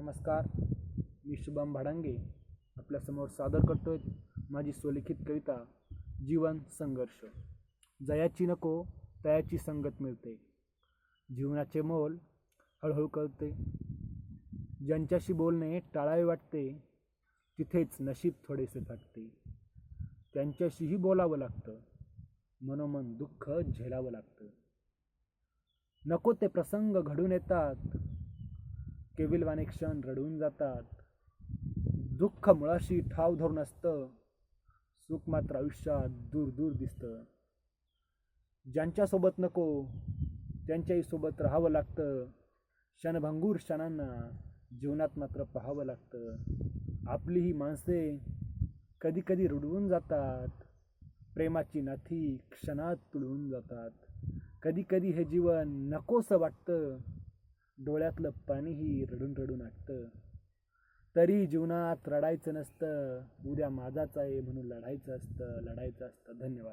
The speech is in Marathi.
नमस्कार मी शुभम भाडांगे आपल्यासमोर सादर करतोय माझी स्वलिखित कविता जीवन संघर्ष. जयाची नको तयाची संगत मिळते. जीवनाचे मोल हळूहळू कळते. ज्यांच्याशी बोलणे टाळावे वाटते तिथेच नशीब थोडेसे फाटते. त्यांच्याशीही बोलावं लागतं. मनोमन दुःख झेलावं लागतं. नको ते प्रसंग घडून येतात केविलवाने क्षण रडून जातात. दुःख मुळाशी ठाव धरून असतं. सुख मात्र आयुष्यात दूर दूर दिसतं. ज्यांच्यासोबत नको त्यांच्याही सोबत राहावं लागतं. क्षणभंगूर क्षणांना जीवनात मात्र पाहावं लागतं. आपली ही माणसे कधी कधी रुडवून जातात. प्रेमाची नाथी क्षणात तुडवून जातात. कधी कधी हे जीवन नकोसं वाटतं. डोळ्यातलं पाणीही रडून रडून आटतं. तरी जीवनात रडायचं नसतं. उद्या माझाच आहे म्हणून लढायचं असतं. लढायचं असतं. धन्यवाद.